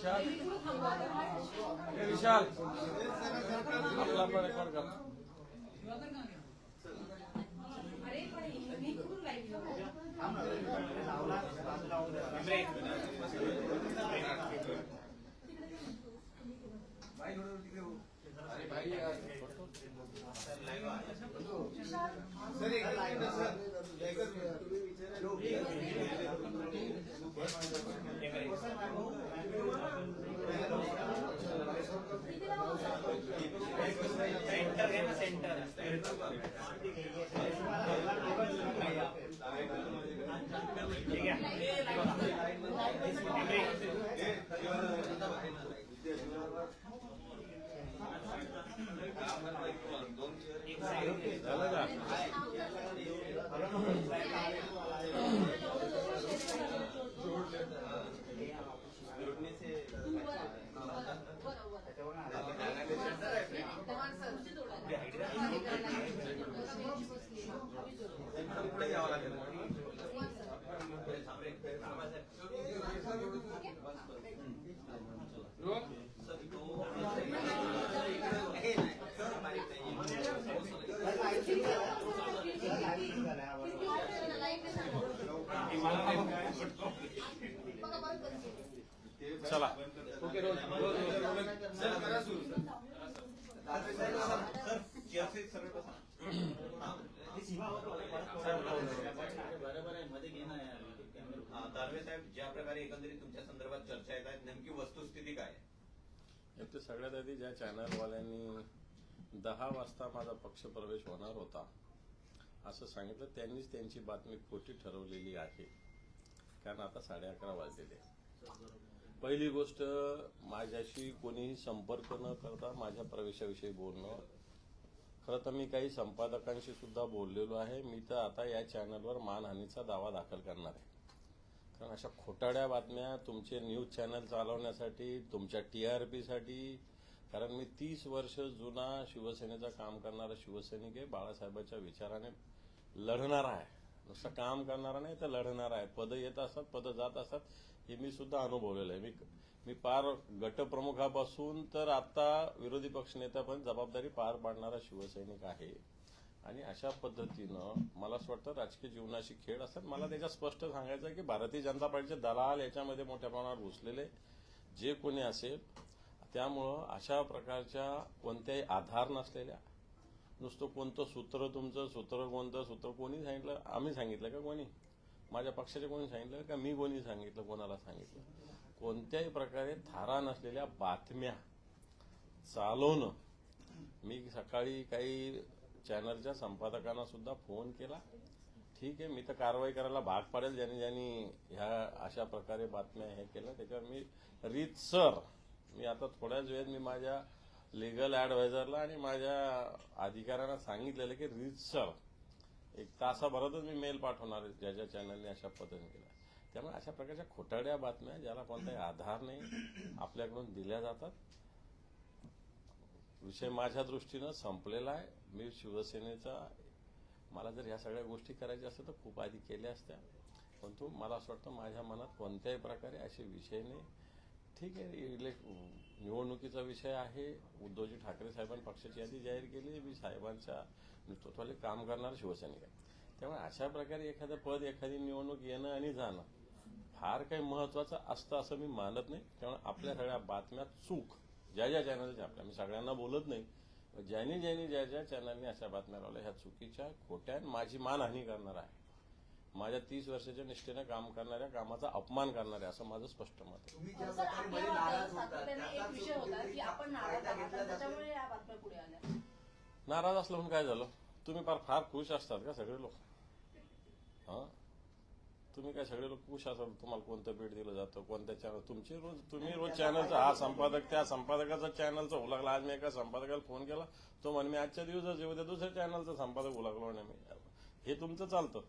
विशाल ए, विशाल आपला पण रेकॉर्ड कर अरे पण मी कुठून राहिली अरे भाई यार सर एक मिनिट सर एकच मिनिट सेंटर घे ना सेंटर ठीक झालं का चला ओके रोज रोज रोज रोज सर करा सुरू बरोबर आहे मध्ये घे ना यार हा, दानवे साहेब ज्या प्रकारे एकंदरीत तुमच्या संदर्भात चर्चा येत आहेत नेमकी वस्तुस्थिती काय आहे? एक तर सगळ्यात आधी ज्या चॅनलवाल्यांनी दहा वाजता माझा पक्ष प्रवेश होणार होता असं सांगितलं त्यांनीच त्यांची बातमी खोटी ठरवलेली आहे. कारण आता साडे अकरा वाजलेले पहिली गोष्ट माझ्याशी कोणीही संपर्क न करता माझ्या प्रवेशाविषयी बोलणं. खरं तर मी काही संपादकांशी सुद्धा बोललेलो आहे. मी तर आता या चॅनलवर मानहानीचा दावा दाखल करणार आहे. कारण अशा खोटाड्या बातम्या तुमचे न्यूज चॅनल चालवण्यासाठी तुमच्या टीआरपीसाठी. कारण मी तीस वर्ष जुना शिवसेनेचं काम करणारा शिवसैनिक आहे. बाळासाहेबांच्या विचाराने लढणारा आहे. नुसतं काम करणारा नाही तर लढणारा आहे. पदं येत असतात पदं जात असतात हे मी सुद्धा अनुभवलेलं आहे. मी मी पार गटप्रमुखापासून तर आता विरोधी पक्षनेता पण जबाबदारी पार पाडणारा शिवसैनिक आहे. आणि अशा पद्धतीनं मला असं वाटतं राजकीय जीवनाशी खेळ असतात. मला त्याच्यात स्पष्ट सांगायचं आहे की भारतीय जनता पार्टीचे दलाल याच्यामध्ये मोठ्या प्रमाणावर घुसलेले जे कोणी असेल त्यामुळं अशा प्रकारच्या कोणत्याही आधार नसलेल्या नुसतं कोणतं सूत्र तुमचं सूत्र कोणतं सूत्र कोणी सांगितलं आम्ही सांगितलं का कोणी? माझ्या पक्षाचे कोणी सांगितलं का मी कोणी सांगितलं कोणाला सांगितलं? कोणत्याही प्रकारे थारा नसलेल्या बातम्या चालवणं. मी सकाळी काही चॅनलच्या संपादकांना सुद्धा फोन केला. ठीक आहे मी तर कारवाई करायला भाग पाडेल. ज्यांनी ज्यांनी ह्या अशा प्रकारे बातम्या हे केल्या त्याच्यावर मी रीतसर मी आता थोड्याच वेळेत मी माझ्या लिगल ऍडवायझरला आणि माझ्या अधिकाऱ्यांना सांगितलेलं की रीतसर एक तासाभरातच मी मेल पाठवणार आहे चॅनलने अशा पद्धतीने केला त्यामुळे अशा प्रकारच्या खोटाड्या बातम्या ज्याला कोणताही आधार नाही आपल्याकडून दिल्या जातात. विषय माझ्या दृष्टीनं संपलेला आहे. मी शिवसेनेचा मला जर ह्या सगळ्या गोष्टी करायच्या असत्या तर खूप आधी केल्या असत्या. परंतु मला असं वाटतं माझ्या मनात कोणत्याही प्रकारे असे विषय नाही. ठीक आहे इलेक् निवडणुकीचा विषय आहे. उद्धवजी ठाकरे साहेबांनी पक्षाची यादी जाहीर केली. मी साहेबांच्या नेतृत्वाला काम करणार शिवसैनिक आहे. त्यामुळे अशा प्रकारे एखादं पद एखादी निवडणूक येणं आणि जाणं फार काही महत्वाचं असतं असं मी मानत नाही. त्यामुळे आपल्या सगळ्या बातम्या चूक. ज्या ज्या चॅनलच्या आपल्या. मी सगळ्यांना बोलत नाही. ज्यांनी ज्यांनी ज्या ज्या चॅनलने अशा बातम्या लावल्या ह्या चुकीच्या खोट्या माझी मानहानी करणार आहे. माझ्या तीस वर्षाच्या निष्ठेनं काम करणाऱ्या कामाचा अपमान करणाऱ्या असं माझं स्पष्ट मत आहे. तुम्ही ज्या सर, प्रकारे मध्ये आपल्या नाराज होता सातत्याने एक त्याचा विषय होता की आपण नाराज फायदा आहात घेतला आणि जातो. त्याच्यामुळे या बातम्या पुढे आल्या. नाराज असलं म्हणून काय झालं? तुम्ही फार फार खुश असतात का सगळे लोक? हा? तुम्ही काय सगळे लोक खुश असतात तुम्हाला कोणतं बीट दिलं जातं कोणत्या चॅनल तुमची रोज तुम्ही रोज चॅनलचा हा संपादक त्या संपादकाचा चॅनलचा उलागला आज मी एका संपादकाला फोन केला. तो म्हणे मी आजच्या दिवसाच उद्या दुसऱ्या चॅनलचा संपादक उलागलो नाही मी हे तुमचं चालतं.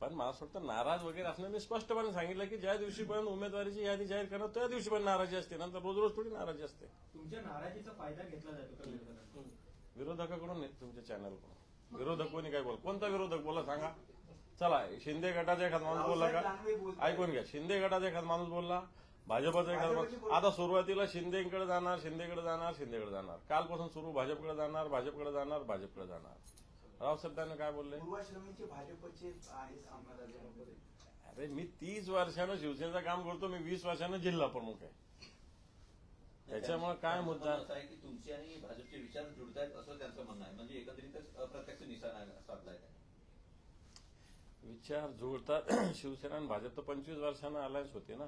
पण मला असं वाटतं नाराज वगैरे असणं मी स्पष्टपणे सांगितलं की ज्या दिवशीपर्यंत उमेदवारीची यादी जाहीर करणार त्या दिवशी पण नाराजी असते. नंतर रोज रोज थोडी नाराजी असते. तुमच्या नाराजीचा फायदा घेतला जातो? विरोधकाकडून नाही तुमच्या चॅनलकडून विरोधक कोणी काय बोल कोणता विरोधक बोला सांगा. चला शिंदे गटाचा एखादा माणूस बोलला का. ऐकून घ्या. शिंदे गटाचा एखादा माणूस बोलला भाजपचं एखादं मत- आता सुरुवातीला शिंदेकडे जाणार शिंदेकडे जाणार शिंदेकडे जाणार. कालपासून सुरू भाजपकडे जाणार भाजपकडे जाणार भाजपकडे जाणार. रावसाहेब त्यांना काय बोलले? भाजपचे आहेत. अरे मी तीस वर्षानं शिवसेनेचं काम करतो मी वीस वर्षानं जिल्हा प्रमुख आहे. त्याच्यामुळे काय मुद्दा? आहे की तुमचे आणि भाजपचे विचार जुळतायत असं त्यांचं म्हणणं आहे. म्हणजे एकंदरीतच अप्रत्यक्ष निशाणा साधलाय. विचार जुळतात शिवसेना आणि भाजप तर पंचवीस वर्षानं अलायन्स होते ना.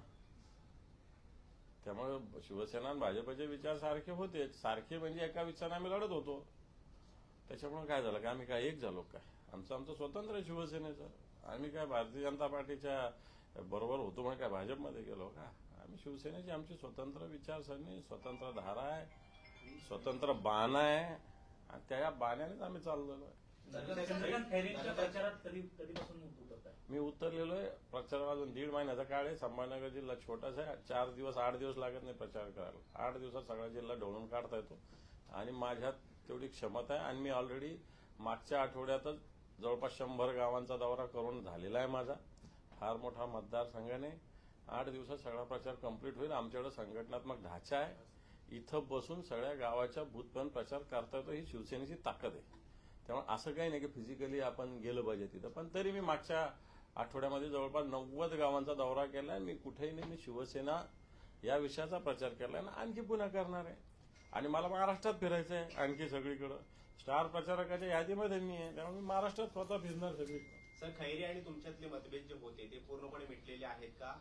त्यामुळे शिवसेना आणि भाजपचे विचार सारखे होते. सारखे म्हणजे एका विचाराने आम्ही लढत होतो. त्याच्यामुळे काय झालं? का आम्ही काय एक झालो काय आमचं आमचं स्वतंत्र आहे शिवसेनेचं. आम्ही काय भारतीय जनता पार्टीच्या बरोबर होतो म्हणून काय भाजपमध्ये गेलो का? आम्ही शिवसेनेची आमची स्वतंत्र विचारसरणी स्वतंत्र धारा आहे स्वतंत्र बाणा आहे. आणि त्या बाण्यानेच आम्ही चाललेलो आहे. प्रचारात कधी कधीपासून मी उतरलेलो आहे प्रचाराला अजून दीड महिन्याचा काळ आहे. संभाजीनगर जिल्हा छोटासा आहे. चार दिवस आठ दिवस लागत नाही प्रचार करायला. आठ दिवसात सगळा जिल्हा ढवळून काढता येतो. आणि माझ्यात तेवढी क्षमता आहे. आणि मी ऑलरेडी मागच्या आठवड्यातच जवळपास शंभर गावांचा दौरा करून झालेला आहे माझा. फार मोठा मतदारसंघाने आठ दिवसात सगळा प्रचार कंप्लीट होईल. आमच्याकडे संघटनात्मक ढाचा आहे. इथं बसून सगळ्या गावाच्या बूथपर्यंत प्रचार करता येतो. ही शिवसेनेची ताकद आहे. त्यामुळे असं काही नाही की फिजिकली आपण गेलं पाहिजे तिथं. पण तरी मी मागच्या आठवड्यामध्ये जवळपास नव्वद गावांचा दौरा केलाय मी कुठेही नाही मी शिवसेना या विषयाचा प्रचार केलाय ना आणखी पुन्हा करणार आहे. आणि मला महाराष्ट्रात फिरायचं आहे आणखी सगळीकडं. स्टार प्रचारकाच्या यादीमध्ये मी आहे त्यामुळे मी महाराष्ट्रात स्वतः फिरणार सगळीकडे. सर खैरे आणि तुमच्यातले मतभेद जे होते ते पूर्णपणे मिटलेले आहेत का?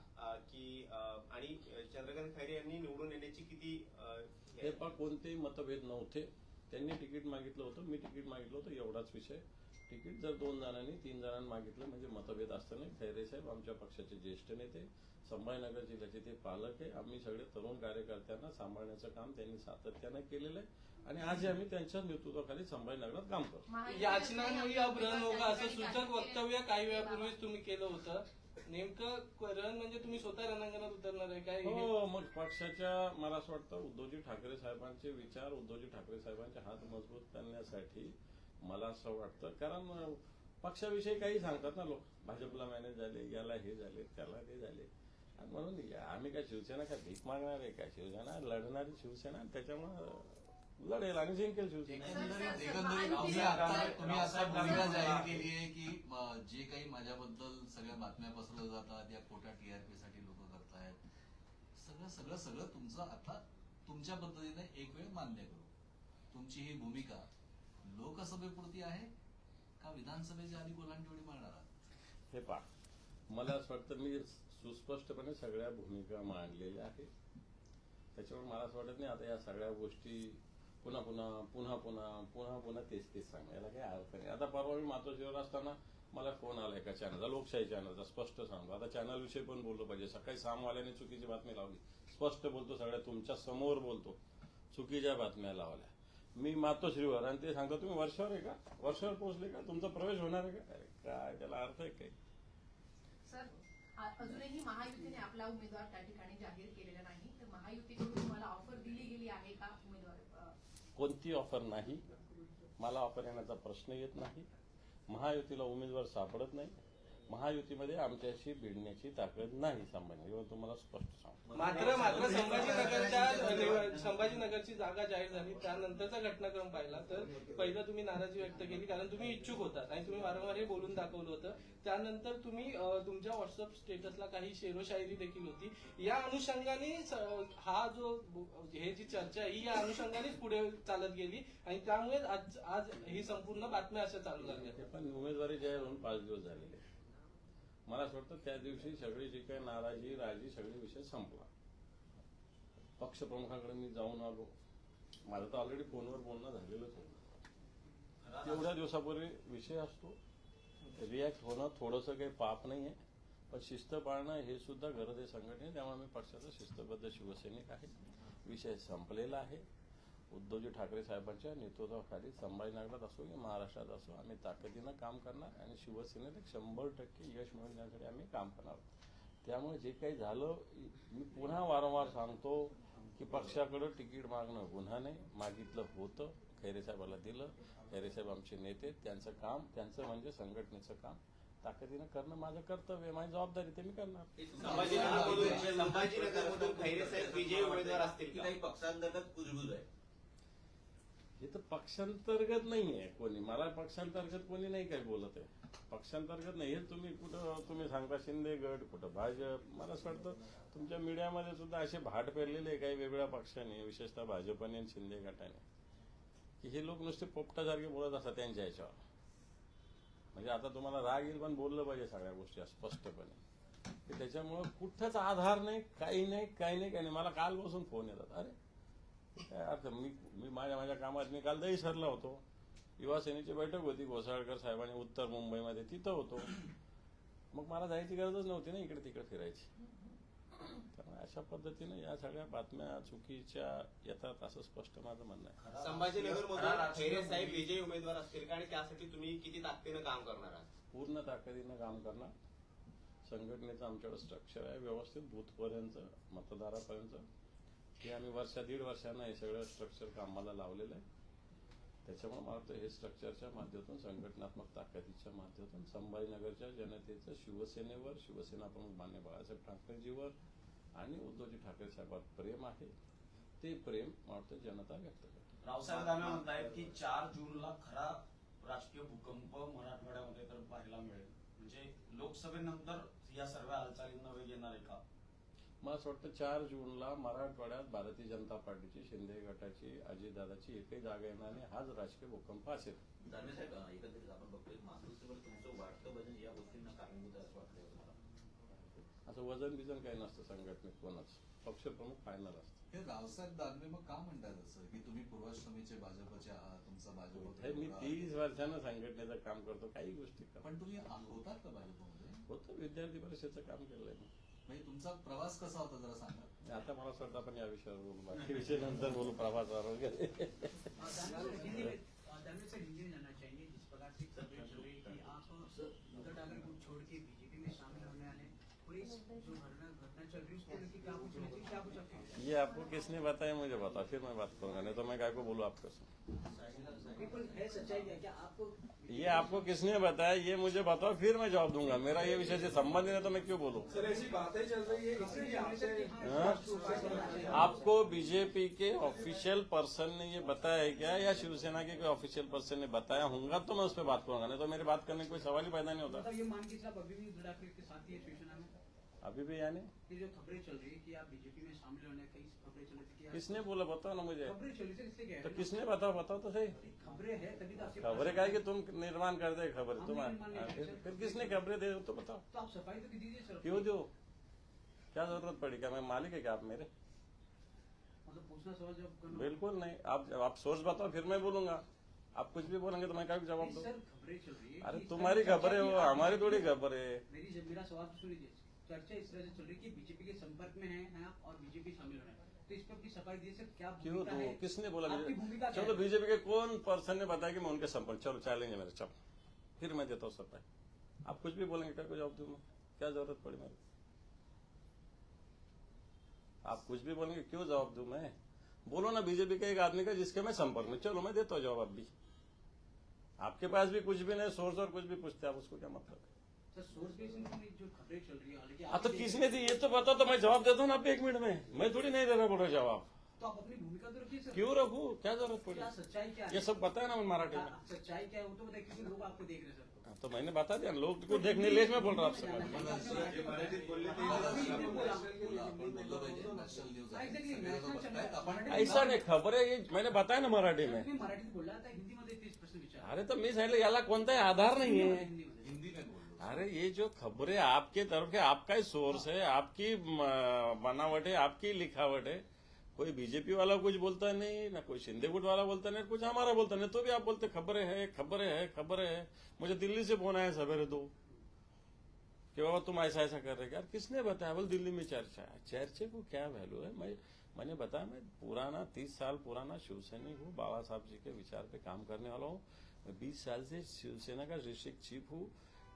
की आणि चंद्रकांत खैरे यांनी निवडून येण्याची किती हे हे पण कोणतेही मतभेद नव्हते. त्यांनी तिकीट मागितलं होतं मी तिकीट मागितलं होतं एवढाच विषय. तिकीट जर दोन जणांनी तीन जणांनी मागितलं म्हणजे मतभेद असताना खैरे साहेब आमच्या पक्षाचे ज्येष्ठ नेते संभाजीनगर जिल्ह्याचे ते पालक आहे. आम्ही सगळे तरुण कार्यकर्त्यांना सांभाळण्याचं काम त्यांनी सातत्यानं केलेलं आहे. आणि आजही आम्ही त्यांच्या नेतृत्वाखाली संभाजीनगरात काम करतो. याचना असं सूचक वक्तव्य काही वेळापूर्वीच तुम्ही केलं होतं. नेमकं रण म्हणजे तुम्ही स्वतः रणांगणात उतरणार आहे काय हो? मग पक्षाच्या मला असं वाटतं उद्धवजी ठाकरे साहेबांचे विचार उद्धवजी ठाकरे साहेबांचे हात मजबूत करण्यासाठी मला असं वाटतं. कारण पक्षाविषयी काही सांगतात ना लोक. भाजपला मॅनेज झाले याला हे झाले त्याला ते झाले. आणि म्हणून आम्ही काय शिवसेना काय भीक मागणार आहे का? शिवसेना लढणारी शिवसेना आणि त्याच्यामुळं लढेल आणि जिंकेल शिवसेना एकंदरीत तुम्ही आता तुम्ही असा भूमिका जाहीर केली आहे की अ, जे काही माझ्याबद्दल सगळ्या बातम्या पसरवल्या जातात या खोट्या टीआरपी साठी लोक करतायत. सगळं सगळं सगळं तुमचं आता तुमच्या पद्धतीने एक वेळ मान्य करू. तुमची ही भूमिका लोकसभेपुरती आहे का विधानसभेच्या आधी कोलांटी मारणार आहात? हे पहा मला असं वाटतं मी सुस्पष्टपणे सगळ्या भूमिका मांडलेल्या आहेत. त्याच्यामुळे मला असं वाटत नाही आता या सगळ्या गोष्टी पुन्हा पुन्हा पुन्हा पुन्हा पुन्हा पुन्हा तेच तेच सांगायला काही अर्थ नाही. आता परवा मी मातोश्रीवर असताना मला फोन आला एका चॅनलचा लोकशाही चॅनलचा स्पष्ट सांगतो. आता चॅनल विषयी पण बोललो पाहिजे. सकाळी सामवाल्याने चुकीची बातमी लावली. स्पष्ट बोलतो सगळ्या तुमच्यासमोर बोलतो. चुकीच्या बातम्या लावल्या. मी मातोश्रीवर आणि ते सांगतो तुम्ही वर्षावर आहे का? वर्षावर पोहोचले का? तुमचा प्रवेश होणार आहे का? अरे काय त्याला अर्थ आहे काही सर अजूनही महायुतीने आपला उमेदवार त्या ठिकाणी जाहीर केलेला नाही. तर महायुतीकडून तुम्हाला ऑफर दिली गेली आहे का उमेदवार कोणती ऑफर नाही? मला ऑफर येण्याचा प्रश्न येत नाही. महायुतीला उमेदवार सापडत नाही. महायुतीमध्ये आमच्याशी भिडण्याची ताकद नाही सामान्य. एवढं तुम्हाला स्पष्ट सांगतो. मात्र मात्र संभाजीनगरच्या संभाजीनगरची जागा जाहीर झाली. त्यानंतरचा घटनाक्रम पाहिला तर पहिलं तुम्ही नाराजी व्यक्त केली कारण तुम्ही इच्छुक होतात आणि तुम्ही वारंवार हे बोलून दाखवलं होतं. त्यानंतर तुम्ही तुमच्या व्हॉट्सअप स्टेटसला काही शेरोशायरी देखील होती. या अनुषंगाने हा जो हे जी चर्चा आहे ही या अनुषंगानेच पुढे चालत गेली आणि त्यामुळे आज आज ही संपूर्ण बातम्या अशा चालू लागल्या ते पण उमेदवारी जाहीर होऊन पाच दिवस झालेले. मला असं वाटतं त्या दिवशी सगळी जी काही नाराजी राजी सगळे विषय संपला. पक्षप्रमुखाकडे मी जाऊन आलो. माझं तर ऑलरेडी फोनवर बोलणं झालेलंच होतं. तेवढ्या दिवसापूर्वी विषय असतो. रिॲक्ट होणं थोडंसं काही पाप नाही आहे पण शिस्त पाळणं हे सुद्धा गरज आहे संघटने त्यामुळे मी पक्षाचा शिस्तबद्ध शिवसैनिक आहे. विषय संपलेला आहे. उद्धवजी ठाकरे साहेबांच्या नेतृत्वाखाली संभाजीनगरात असो की महाराष्ट्रात असो आम्ही ताकदीनं काम करणार आणि शिवसेनेत एक शंभर टक्के यश मिळवण्यासाठी आम्ही काम करणार आहोत. त्यामुळे जे काही झालं मी पुन्हा वारंवार सांगतो की पक्षाकडं तिकीट मागणं गुन्हा नाही. मागितलं होतं खैरे साहेबाला दिलं. खैरे साहेब आमचे नेते त्यांचं काम त्यांचं म्हणजे संघटनेचं काम. ताकदीनं करणं माझं कर्तव्य माझी जबाबदारी ते मी करणार. संभाजीनगरमधून संभाजीनगरमधून खैरे साहेब विजयी उमेदवार असतील? काही पक्षांतर्गत कुजबुज आहे. हे तर पक्षांतर्गत नाही आहे कोणी. मला पक्षांतर्गत कोणी नाही काही बोलत आहे. पक्षांतर्गत नाही. हे तुम्ही कुठं तुम्ही सांगता शिंदे गट कुठं भाजप? मला असं वाटतं तुमच्या मीडियामध्ये सुद्धा असे भाट पेरलेले आहे काही वेगळ्या पक्षाने विशेषतः भाजपने आणि शिंदे गटाने. की हे लोक नुसते पोपटासारखे बोलत असतात त्यांच्या ह्याच्यावर म्हणजे आता तुम्हाला राग येईल पण बोललं पाहिजे सगळ्या गोष्टी स्पष्टपणे. की त्याच्यामुळं कुठंच आधार नाही काही नाही काही नाही काही नाही. मला काल बसून फोन येतात. अरे काय अर्थ? मी मी माझ्या माझ्या कामात मी काल दहीसरला होतो. युवा सेनेची बैठक होती घोसाळकर साहेबांनी उत्तर मुंबईमध्ये तिथं होतो. मग मला जायची गरजच नव्हती ना इकडे तिकडे फिरायची. त्यामुळे अशा पद्धतीने या सगळ्या बातम्या चुकीच्या येतात असं स्पष्ट माझं म्हणणं आहे. संभाजीनगरमधून खैरे साहेब विजयी उमेदवार असतील का आणि त्यासाठी तुम्ही किती ताकदीनं काम करणार आहात? पूर्ण ताकदीनं काम करणार. संघटनेचं आमच्याकडे स्ट्रक्चर आहे व्यवस्थित बूथपर्यंत मतदारापर्यंत हे आम्ही वर्षा दीड वर्षानं हे सगळं स्ट्रक्चर कामाला लावलेलं आहे. त्याच्यामुळे मला वाटतं हे स्ट्रक्चरच्या माध्यमातून संघटनात्मक ताकदीच्या माध्यमातून संभाजीनगरच्या जनतेचं शिवसेनेवर शिवसेना प्रमुख मान्य बाळासाहेब ठाकरेजीवर आणि उद्धवजी ठाकरे साहेबांवर प्रेम आहे. ते प्रेम मला वाटतं जनता व्यक्त करते. रावसाहेब दानवे म्हणतायत की चार जूनला खरा राजकीय भूकंप मराठवाड्यामध्ये तर पाहायला मिळेल. म्हणजे लोकसभेनंतर या सर्व हालचालींना वेग येणार आहे का? मला असं वाटतं चार जूनला मराठवाड्यात भारतीय जनता पार्टीची शिंदे गटाची अजितदादाची एकही जागा येणार नाही. हाच राजकीय भूकंप असेल. एकंदरीत आपण बघतोय मातृत्वावर तुमचं वाढतं वजन या गोष्टींना कारणीभूत असं वाटतंय तुम्हाला? असं वजन बिजन काही नसतं संघटनेत कोणाच. पक्षप्रमुख फायनल असतं. हे रावसाहेब दानवे मग का म्हणतात असं? की तुम्ही पूर्वाश्रमीचे भाजपचे आहात तुमचा भाजप हे मी तीस वर्षानं संघटनेचं काम करतो काही गोष्टी पण तुम्ही होतात का भाजपमध्ये? होतं विद्यार्थी परिषदेचं काम केलंय मी. म्हणजे तुमचा प्रवास कसा होता जरा सांगा. आता मला असं वाटतं आपण या विषयावर बोलू बाकी विषय नंतर बोलू प्रवासावर वगैरे हिंदी में धर्मेंद्र सर हिंदी में जानना चाहिए जिस प्रकार से खबरें चल रही कि आप उद्धव ठाकरे को छोड़ के बीजेपी में शामिल होने वाले ये आपको किसने बताया? मुझे बताओ फिर मैं बात करूँगा नहीं तो मैं काय को बोलूँ आपको ये आपको किसने बताया? ये मुझे बताओ फिर मैं जवाब दूँगा। मेरा ये विषय से संबंध नहीं है तो मैं क्यों बोलूँ? सर ऐसी बातें चल रही है? आपको बीजेपी के ऑफिशियल पर्सन ने ये बताया है क्या? या शिवसेना के कोई ऑफिशियल पर्सन ने बताया होगा? तो मैं उस पर बात करूँगा नहीं तो मेरी बात करने का कोई सवाल ही पैदा नहीं होता। मतलब ये मान के आप अभी भी के साथ ही है शिवसेना में अभी भी यानी? ये जो खबरें चल रही है कि आप बीजेपी में शामिल होने कई खबरें चल रही थी किसने बोला? बताओ ना मुझे। खबरें चल रही थी इसलिए तो किसने बताओ? बताओ तो सही। खबरें है तभी तो खबरें क्या है कि तुम निर्माण कर दे खबर हम तुम निर्माण नहीं करते, फिर किसने खबरें दे तो बताओ। तो आप सफ़ाई तो दीजिए सर। क्यों दो? क्या ज़रूरत पड़ी? क्या मैं मालिक है क्या आप मेरे? मतलब पूछना सवाल जब बिल्कुल नहीं। आप आप सोर्स बताओ फिर मैं बोलूँगा। आप कुछ भी बोलेंगे तो मैं क्या जवाब दूँ? अरे तुम्हारी खबरें हो की हमारी थोड़ी खबर है। मेरी मेरा सवाल तो सुन लीजिए चर्चा इस तरह से चल रही है कि बीजेपी के संपर्क में है, आप और बीजेपी शामिल तो इस पर सफ़ाई दीजिए सर क्या क्यों भूमिका है? किसने बोला आपकी भूमिका चलो बीजेपी के कौन पर्सन ने बताया कि मैं उनके संपर्क चलो चैलेंज है मेरे चलो। फिर मैं देता हूँ सफ़ाई। आप कुछ भी बोलेंगे क्या कोई जवाब दूँ क्या ज़रूरत पड़ी मेरे आप कुछ भी बोलेंगे क्यों जवाब दू मैं? बोलो ना बीजेपी के एक आदमी का जिसके मैं संपर्क में। चलो मैं देता हूँ जवाब अभी। आपके पास भी कुछ भी नहीं सोर्स और कुछ भी पूछते आप उसको क्या मतलब है? सर सोर्स बेस इनकी जो खबरें चल रही है हालांकि हाँ तो आपके- किसने दी ये तो बताओ तो मैं जवाब देता हूँ ना आप एक मिनट में। मैं थोड़ी नहीं देना पड़ रहा जवाब। तो आप अपनी भूमिका तो रखिए सर। क्यों रखू? क्या जरूरत पड़ी? क्या सच्चाई क्या है? ये सब बताया ना मैं मराठी में। क्या- सच्चाई क्या है वो तो बताइए क्योंकि लोग आपको देख रहे हैं सर। हाँ, तो मैंने बता दिया लोग को देखने लिए मैं बोल रहा हूँ आपसे। मराठीत बोलले ते बोला, आपण बोललं पाहिजे नॅशनल न्यूज आहे Exactly, सगळे लोकं national बघतायत. channel. आपण ऐसा नहीं खबर है ये मैंने बताया ना मराठी में। तुम्ही मराठीत बोलला आता हिंदीमध्ये तेच प्रश्न विचार अरे तो मी सांगितलं याला कोणताही आधार नहीं है। हिंदीमध्ये हिंदी में। बोललो अरे, ये जो खबरें आपके तरफ़ के आपका ही सोर्स है, आपकी बनावट है, आपकी लिखावट है। कोई बीजेपी वाला कुछ बोलता नहीं, ना कोई शिंदे गुट वाला बोलता नहीं कुछ हमारा बोलता नहीं तो भी आप बोलते, खबरें है खबरें है खबरें है। मुझे दिल्ली से फ़ोन आया सवेरे दो, कि बाबा तुम ऐसा ऐसा कर रहे हो। यार, किसने बताया? बोल, दिल्ली में चर्चा है। चर्चे को क्या वैल्यू है? मैं, मैंने बताया, मैं पुराना, तीस साल पुराना शिवसैनिक हूँ, बाबा साहब जी के विचार पे काम करने वाला हूँ। मैं बीस साल से शिवसेना का डिस्ट्रिक्ट चीफ हूँ।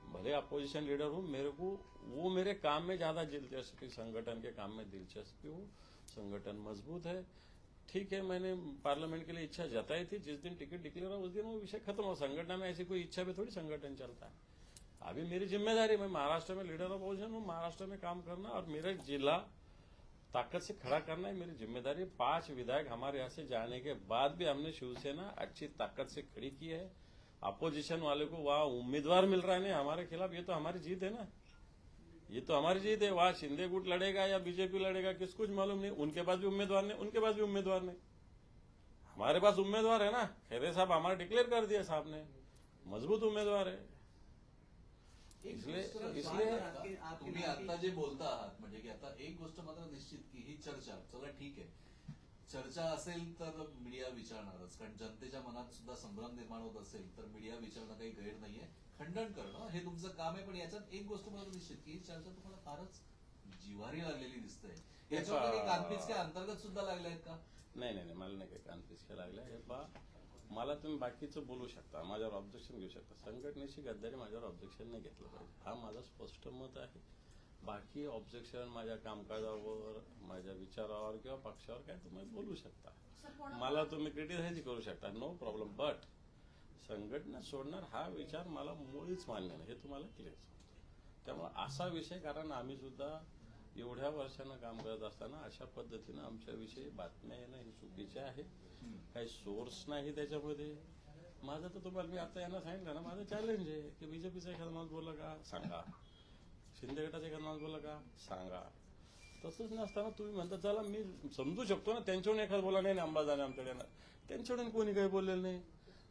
भले अपोजिशन लीडर हूँ, मेरे को, वो मेरे काम में ज़्यादा दिलचस्पी, संगठन के काम में दिलचस्पी हूँ। संगठन मज़बूत है। ठीक है, मैंने पार्लियामेंट के लिए इच्छा जताई थी। जिस दिन टिकट डिक्लेयर हुआ, उस दिन वो विषय खत्म हो संगठन में ऐसी कोई इच्छा भी थोड़ी संगठन चलता है। अभी मेरी ज़िम्मेदारी, मैं महाराष्ट्र में लीडर ऑफ़ अपोजिशन हूँ, महाराष्ट्र में काम करना और मेरा जिला ताकत से खड़ा करना है मेरी ज़िम्मेदारी पाँच विधायक हमारे यहाँ से जाने के बाद भी हमने शिवसेना अच्छी ताकत से खड़ी की है। अपोजिशन वाले को वहाँ उम्मीदवार मिल रहा है नहीं हमारे खिलाफ ये तो हमारी जीत है ना। ये तो हमारी जीत है। वहाँ शिंदे गुट लड़ेगा या बीजेपी लड़ेगा किस कुछ मालूम नहीं। उनके पास भी उम्मीदवार नहीं उनके पास भी उम्मीदवार नहीं। हमारे पास उम्मीदवार है ना। खैरे साहब हमारा डिक्लेअर कर दिया साहब ने। मजबूत उम्मीदवार है। इसलिए इसलिए तुम्ही आता जे बोलता आहात म्हणजे की आता एक गोष्ट मात्र निश्चित की ही चर्चा. चला ठीक आहे. चर्चा असेल तर मीडिया विचारणारच. कारण जनतेच्या मनात सुद्धा संभ्रम निर्माण होत असेल तर मीडिया विचारणं काही गैर नाहीये. खंडन करणं हे तुमचं काम आहे पण याच्यात एक गोष्ट मात्र निश्चित की ही चर्चा तुम्हाला फारच जिवारी लागलेली दिसते. याच्यावर काही कानपीच काय अंतर्गत सुद्धा लागले आहेत का? नाही नाही नाही मला नाही काही कानपिसक्या लागल्या. हे पा मला तुम्ही बाकीचं बोलू शकता माझ्यावर ऑब्जेक्शन घेऊ शकता. संघटनेची गद्दारी माझ्यावर ऑब्जेक्शन नाही घेतलं पाहिजे. हा माझं स्पष्ट मत आहे. बाकी ऑब्जेक्शन माझ्या कामकाजावर माझ्या विचारावर किंवा पक्षावर काय तुम्ही बोलू शकता. मला तुम्ही क्रिटिसाइज करू शकता नो प्रॉब्लेम बट संघटना सोडणार हा विचार मला मुळीच मान्य नाही हे तुम्हाला क्लिअर त्यामुळे असा विषय कारण आम्ही सुद्धा एवढ्या वर्षानं काम करत असताना अशा पद्धतीनं आमच्याविषयी बातम्या येणं हे चुकीचे आहे. काही सोर्स नाही त्याच्यामध्ये. माझं तर तुम्हाला मी आता यांना सांगितलं ना माझं चॅलेंज आहे की बीजेपीचा एखादा माणूस बोलला का? सांगा. शिंदे गटाचा एखादा बोलला का? सांगा. तसंच नसताना तुम्ही म्हणता चला मी समजू शकतो ना त्यांच्याकडून एखादा बोला नाही अंबादाने आमच्याकडे येणार. त्यांच्याकडून कोणी काही बोललेलं नाही.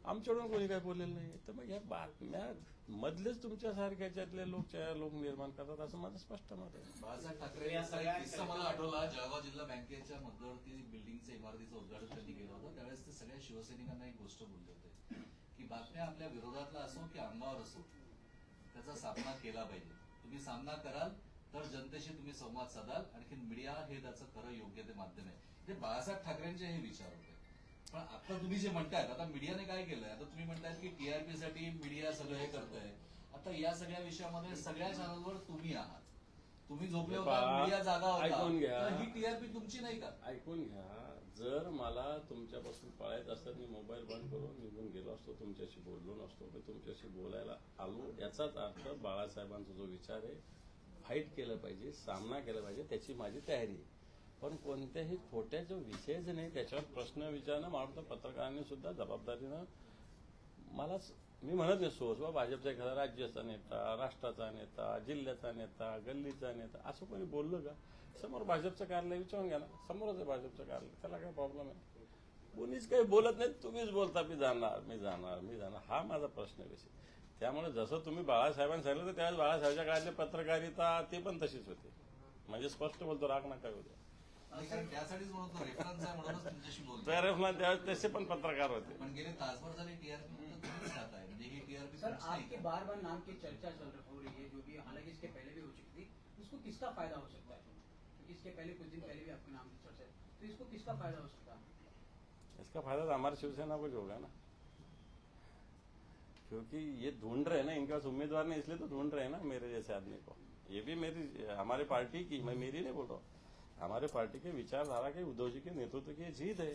आमच्याकडून कोणी काही बोललेलं नाही. तर मग या बातम्या मधलेच तुमच्या सारख्याच्यातले लोक लोक निर्माण करतात असं माझं स्पष्ट मत आहे. बाळासाहेब ठाकरे एक किस्सा मला आठवला. जळगाव जिल्हा बँकेच्या मध्यवर्ती बिल्डिंगच्या इमारतीचं उद्घाटन त्यांनी केलं होतं. त्यावेळेस ते सगळ्या शिवसैनिकांना एक गोष्ट बोलले होते की बातम्या आपल्या विरोधातला असो की अंगावर असो त्याचा सामना केला पाहिजे. तुम्ही सामना कराल तर जनतेशी तुम्ही संवाद साधाल. आणखी मीडिया हे त्याचं खरं योग्य ते माध्यम आहे. ते बाळासाहेब ठाकरेंचे हे विचार होते. पण आता तुम्ही जे म्हणतायत आता मीडियाने काय केलंय? आता तुम्ही म्हणतायत की टीआरपी साठी मीडिया सगळं हे करतंय. आता या सगळ्या विषयामध्ये सगळ्या चॅनलवर तुम्ही आहात. तुम्ही झोपले होता मीडिया जागा होता. ही टीआरपी तुमची नाही का? ऐकून घ्या. जर मला तुमच्यापासून पळायचं असतं मी मोबाईल बंद करून निघून गेलो असतो तुमच्याशी बोललो नसतो मी तुमच्याशी बोलायला आलो याचाच अर्थ बाळासाहेबांचा जो विचार आहे फाईट केलं पाहिजे सामना केला पाहिजे त्याची माझी तयारी आहे. पण कोणत्याही खोट्या जो विषयच नाही त्याच्यावर प्रश्न विचारणं मला पत्रकारांनी सुद्धा जबाबदारीनं मला मी म्हणत नाही सोस बा भाजपचा एखादा राज्याचा नेता राष्ट्राचा नेता जिल्ह्याचा नेता गल्लीचा नेता असं कोणी बोललं का? समोर भाजपचं कार्यालय विचारून घ्या ना. समोरच आहे भाजपचं कार्यालय त्याला काय प्रॉब्लेम आहे? कोणीच काही बोलत नाही तुम्हीच बोलता मी जाणार मी जाणार मी जाणार. हा माझा प्रश्न आहे विषय त्यामुळे जसं तुम्ही बाळासाहेबांनी सांगितलं तर त्यावेळेस बाळासाहेबच्या काळातली पत्रकारिता ते पण तशीच होती. म्हणजे स्पष्ट बोलतो राग नका होते आणि कारण त्यासाठीच म्हणतो रेफरन्स आहे म्हणूनच तुमच्याशी बोलतो. त्यावेळेस तसे पण पत्रकार होते. पण गेले तासभर झाले टीआरपी म्हणजे ही टीआरपी सर आपके बार बार नाम की चर्चा चल रही हो रही है जो भी हालांकि इसके पहले भी हो चुकी थी उसको किसका फायदा हो सकता है इसके पहले कुछ दिन पहले भी नाम चर्चा तो इसको किसका फ़ायदा हो सकता है? इसका फ़ायदा तो हमारे शिवसेना को होगा ना। क्योंकि ये ढूंढ रहे हैं ना, इनका उम्मीदवार ने इसलिए तो ढूंढ रहे हैं ना मेरे जैसे आदमी को। ये भी मेरी, हमारे पार्टी की, मैं मेरी नहीं बोल रहा हूँ। हमारे पार्टी के विचारधारा के उद्धव जी के नेतृत्व की जीत है।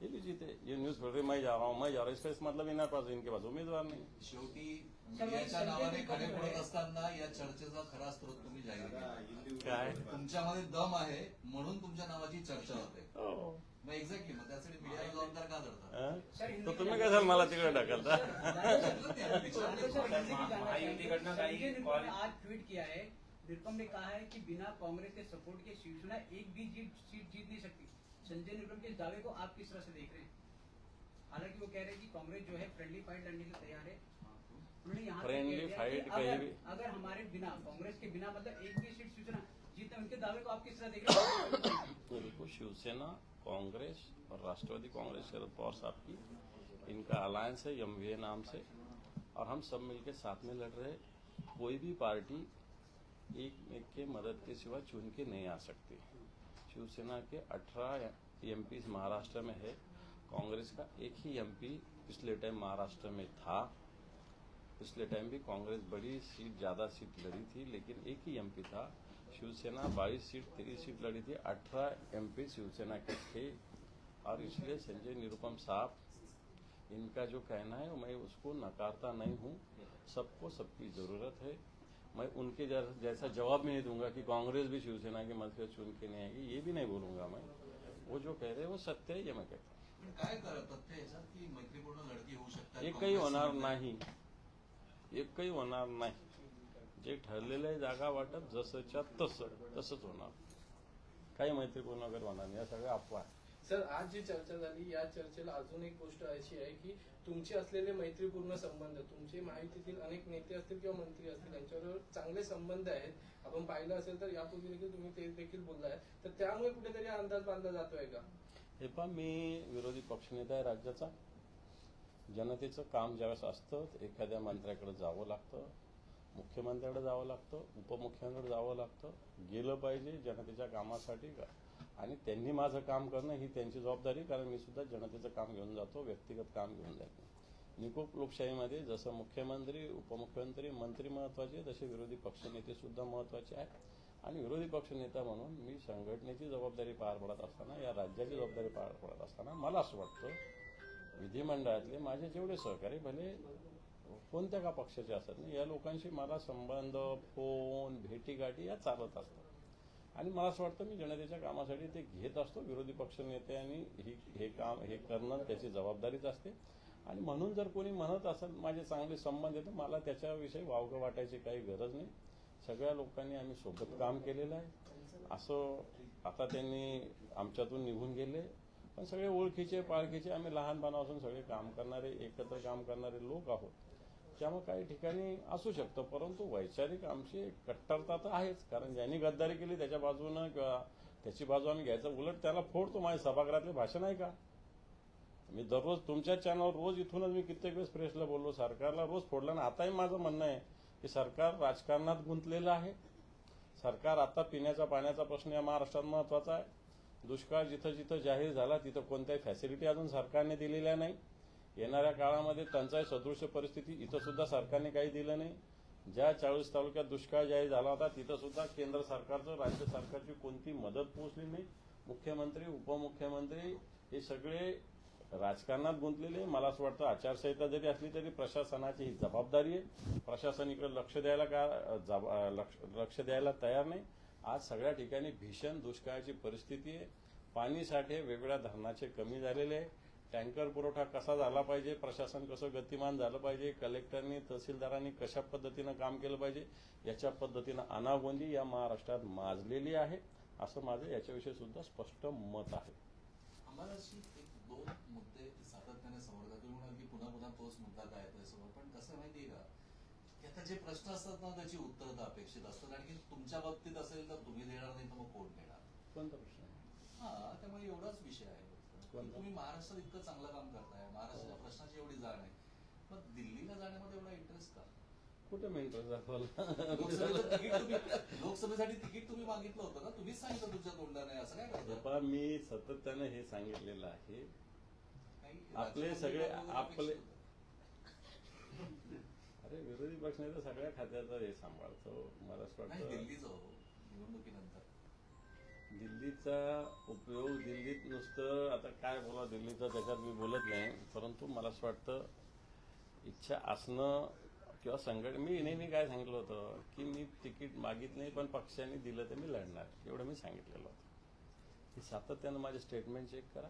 ये भी जीत ये न्यूज़ पढ़ रही मैं जा रहा हूँ मैं जा रहा हूँ। इसका इस मतलब इनके पास इनके पास उम्मीदवार नहीं। शेवटी मीडियाच्या नावाने खडे पडत असताना या चर्चेचा खरा स्रोत तुम्ही जाहीर काय तुमच्यामध्ये दम आहे म्हणून तुमच्या नावाची चर्चा होते. मग एक्झॅक्टली मग त्यासाठी मीडियाला जबाबदार का धरता? तो तुम्ही कशाला मला तिकडे ढकलता? महायुतीकडनं काही आज ट्वीट किया है निरुपम ने कहा है कि बिना कांग्रेस के सपोर्ट के शिवसेना एक भी सीट जीत नहीं सकती। संजय निरुपम के इस दावे को आप किस तरह से देख रहे हैं? हालाँकि वो कह रहे हैं कि कांग्रेस जो है फ्रेंडली फाइट लड़ने के लिए तैयार है। उन्होंने यहाँ कि fight अगर, अगर हमारे बिना कांग्रेस के बिना मतलब एक भी सीट शिवसेना जीतने उनके दावे को आप किस तरह देख रहे हैं? देखो शिवसेना कांग्रेस और राष्ट्रवादी कांग्रेस शरद पवार साहब की इनका अलायंस है एमवीए नाम से। और हम सब मिलकर साथ में लड़ रहे कोई भी पार्टी एक एक के मदद के सिवा चुन के नहीं आ सकती। शिवसेना के 18 एमपी महाराष्ट्र में है। कांग्रेस का एक ही एमपी पिछले टाइम महाराष्ट्र में था। पिछले टाइम भी कांग्रेस बड़ी सीट, ज़्यादा सीट लड़ी थी, लेकिन एक ही एमपी था। शिवसेना 22 सीट 30 सीट लड़ी थी। 18 एमपी शिवसेना के थे। और इसलिए संजय निरुपम साहब, इनका जो कहना है, मैं उसको नकारता नहीं हूँ। सबको सबकी ज़रूरत है। मैं उनके जैसा जैसा जवाब भी नहीं दूँगा कि कांग्रेस भी शिवसेना के मत से चुन के नहीं आएगी ये भी नहीं बोलूँगा मैं। वो जो कह रहे हैं वो सत्य है ये मैं कहता हूँ। एकही होणार नाही। एकही होणार नाही। जे ठरलेलं आहे जागा वाटप जसंच्या तसं तसंच होणार. काही मैत्रीपूर्ण वगैरे होणार नाही या सगळ्या अफवा आहे. सर आज जी चर्चा झाली या चर्चेला अजून एक गोष्ट अशी आहे की तुमचे असलेले मैत्रीपूर्ण संबंध तुमचे माहितीतील अनेक नेते असतील किंवा मंत्री असतील यांच्याबरोबर चांगले संबंध आहेत. आपण पाहिलं असेल तर यापूर्वी देखील तुम्ही ते देखील बोललाय. तर त्यामुळे कुठेतरी अंदाज बांधला जातोय का? हे पहा मी विरोधी पक्षनेता आहे राज्याचा. जनतेचं काम ज्यावेळेस असतं एखाद्या मंत्र्याकडे जावं लागतं मुख्यमंत्र्याकडे जावं लागतं उपमुख्यमंत्र्याकडे जावं लागतं. गेलं पाहिजे जनतेच्या कामासाठी. का आणि त्यांनी माझं काम करणं ही त्यांची जबाबदारी कारण मी सुद्धा जनतेचं काम घेऊन जातो व्यक्तिगत काम घेऊन जातो. निकोप लोकशाहीमध्ये जसं मुख्यमंत्री उपमुख्यमंत्री मंत्री महत्त्वाचे तसे विरोधी पक्षनेते सुद्धा महत्त्वाचे आहेत. आणि विरोधी पक्षनेता म्हणून मी संघटनेची जबाबदारी पार पडत असताना या राज्याची जबाबदारी पार पडत असताना मला असं वाटतं विधिमंडळातले माझे जेवढे सहकारी भले कोणत्या का पक्षाचे असत नाही या लोकांशी मला संबंध फोन भेटीगाठी या चालत असतात. आणि मला असं वाटतं मी जनतेच्या कामासाठी ते घेत असतो. विरोधी पक्ष आणि ही हे काम हे करणं त्याची जबाबदारीच असते. आणि म्हणून जर कोणी म्हणत असेल माझे चांगले संबंध आहेत तर मला त्याच्याविषयी वावगं वाटायची काही गरज नाही. सगळ्या लोकांनी आम्ही सोबत काम केलेलं आहे. असं आता त्यांनी आमच्यातून निघून गेले. पण सगळे ओळखीचे पाळखीचे आम्ही लहानपणापासून सगळे काम करणारे एकत्र काम करणारे लोक आहोत. त्यामुळे काही ठिकाणी असू शकतं परंतु वैचारिक आमची कट्टरता तर आहेच. कारण ज्यांनी गद्दारी केली त्याच्या बाजूनं किंवा त्याची बाजू आम्ही घ्यायचं उलट त्याला फोडतो माझ्या सभागृहातले भाषण आहे का? मी दररोज तुमच्या चॅनलवर रोज इथूनच मी कित्येक वेळेस प्रेसला बोललो सरकारला रोज फोडलं आणि आताही माझं म्हणणं आहे की सरकार राजकारणात गुंतलेलं आहे. सरकार आता पिण्याचा पाण्याचा प्रश्न या महाराष्ट्रात महत्त्वाचा आहे. दुष्काळ जिथं जिथं जाहीर झाला तिथं कोणत्याही फॅसिलिटी अजून सरकारने दिलेल्या नाही. येणाऱ्या काळामध्ये टंचाई सदृश्य परिस्थिती इथं सुद्धा सरकारने काही दिलं नाही. ज्या चाळीस तालुक्यात दुष्काळ जाहीर झाला होता तिथं सुद्धा केंद्र सरकारचं राज्य सरकारची कोणती मदत पोहोचली नाही. मुख्यमंत्री उपमुख्यमंत्री हे सगळे राजकारणात गुंतलेले मला असं वाटतं आचारसंहिता जरी असली तरी प्रशासनाची ही जबाबदारी आहे. प्रशासन इकडे लक्ष द्यायला का लक्ष- लक्ष द्यायला तयार नाही. आज सगळ्या ठिकाणी भीषण दुष्काळाची परिस्थिती आहे. पाणीसाठे वेगवेगळ्या धरणाचे कमी झालेले आहे टँकर पुरवठा कसा झाला पाहिजे प्रशासन कसं गतिमान झालं पाहिजे कलेक्टरनी तहसीलदारांनी कशा पद्धतीनं काम केलं पाहिजे याच्या पद्धतीनं अनागोंदी या महाराष्ट्रात माजलेली आहे असं माझं याच्याविषयी सुद्धा स्पष्ट मत आहे. आम्हाला एक दोन मुद्दे सातत्याने समोर म्हणाल की पुन्हा पुन्हा तोच मुद्दा काय येतोय समोर पण कसं आहे माहितीये का की आता जे प्रश्न असतात ना त्याची उत्तरं तर अपेक्षित असतात. आणि की तुमच्या बाबतीत असेल तर तुम्ही देणार नाही तर मग कोण देणार? कोणता प्रश्न? हा त्यामुळे एवढाच विषय आहे? तुम्ही महाराष्ट्रात इतकं चांगलं काम करताय. महाराष्ट्राच्या प्रश्नाची एवढी जाण आहे. मग दिल्लीला जाण्यामध्ये एवढा इंटरेस्ट का? कुठे लोकसभेचं दाखवलं लोकसभेसाठी तिकीट तुम्ही मागितलं होतं ना तुम्हीच सांगितलं तुमच्या तोंडाने असं काय करता पहा मी सातत्यानं हे सांगितलेलं आहे. आपले सगळे आपले. अरे विरोधी पक्षनेता सगळ्या खात्याचं हे सांभाळतो मला असं नाही वाटतं. दिल्लीचं हो. निवडणुकीनंतर. दिल्लीचा उपयोग दिल्लीत नुसतं आता काय बोला दिल्लीचं त्याच्यात मी बोलत नाही परंतु मला असं वाटतं इच्छा असणं किंवा संघट मी नेहमी काय सांगितलं होतं की मी तिकीट मागित नाही पण पक्षाने दिलं तर मी लढणार एवढं मी सांगितलेलं होतं. की सातत्यानं माझे स्टेटमेंट चेक करा.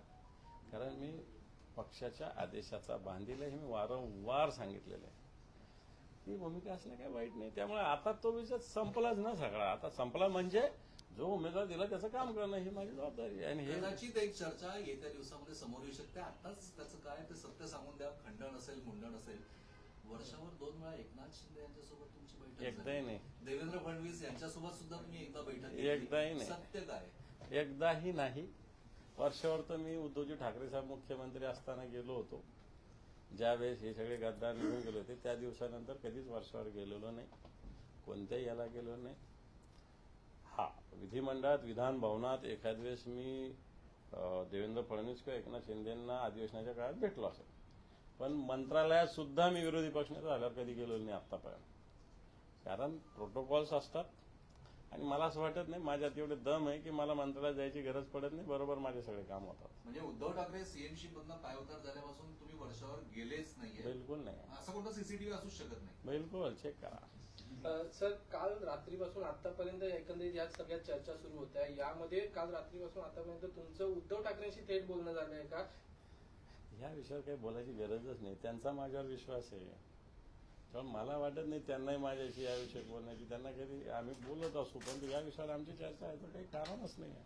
कारण मी पक्षाच्या आदेशाचा बांधील हे मी वारंवार सांगितलेलं आहे. ती भूमिका असणं काही वाईट नाही. त्यामुळे आता तो विषय संपलाच ना सगळा. आता संपला म्हणजे जो उमेदवार दिला त्याचं काम करणं ही माझी जबाबदारी आहे. आणि हे कदाचित एक चर्चा येत्या दिवसामध्ये समोर येऊ शकते. आताच त्याचं काय ते सत्य सांगून द्या. खंडन असेल मुंडन असेल वर्षावर दोन वेळा एकनाथ शिंदे यांच्यासोबत तुमची बैठक एकदाही झाली. नाही. देवेंद्र फडणवीस यांच्यासोबत सुद्धा तुम्ही एकदा बैठक घेतली. एकदाही नाही. सत्य काय? एकदाही नाही. वर्षावर तर मी उद्धवजी ठाकरे साहेब मुख्यमंत्री असताना गेलो होतो. ज्यावेळेस हे सगळे गद्दार निघून गेले होते त्या दिवसानंतर कधीच वर्षावर गेलेलो नाही. कोणत्याही याला गेलो नाही. हा. विधिमंडळात विधान भवनात एखाद वेळेस मी देवेंद्र फडणवीस किंवा एकनाथ शिंदेना अधिवेशनाच्या काळात भेटलो असेल. पण मंत्रालयात सुद्धा मी विरोधी पक्षनेता झाल्यावर कधी गेलो नाही आतापर्यंत. कारण प्रोटोकॉल्स असतात. आणि मला असं वाटत नाही माझ्यात एवढे दम आहे की मला मंत्रालयात जायची गरज पडत नाही. बरोबर माझे सगळे काम होतात. म्हणजे उद्धव ठाकरे सीएमशी मधनं पायउतार झाल्यापासून तुम्ही वर्षावर गेलेच नाहीये. बिलकुल नाही. असं कोणतं सीसीटीव्ही असूच शकत नाही. बिलकुल. चेक करा. सर काल रात्रीपासून आतापर्यंत एकंदरीत या सगळ्या चर्चा सुरू होत्या यामध्ये काल रात्रीपासून आतापर्यंत तुमचं उद्धव ठाकरेंशी थेट बोलणं झालंय का? ह्या विषयावर काही बोलायची गरजच नाही. त्यांचा माझ्यावर विश्वास आहे. त्यामुळे मला वाटत नाही त्यांनाही माझ्याशी या विषयात बोलण्याची त्यांना कधी आम्ही बोलत असू पण या विषयावर आमची चर्चा आहे तर काही कारणच नाही आहे.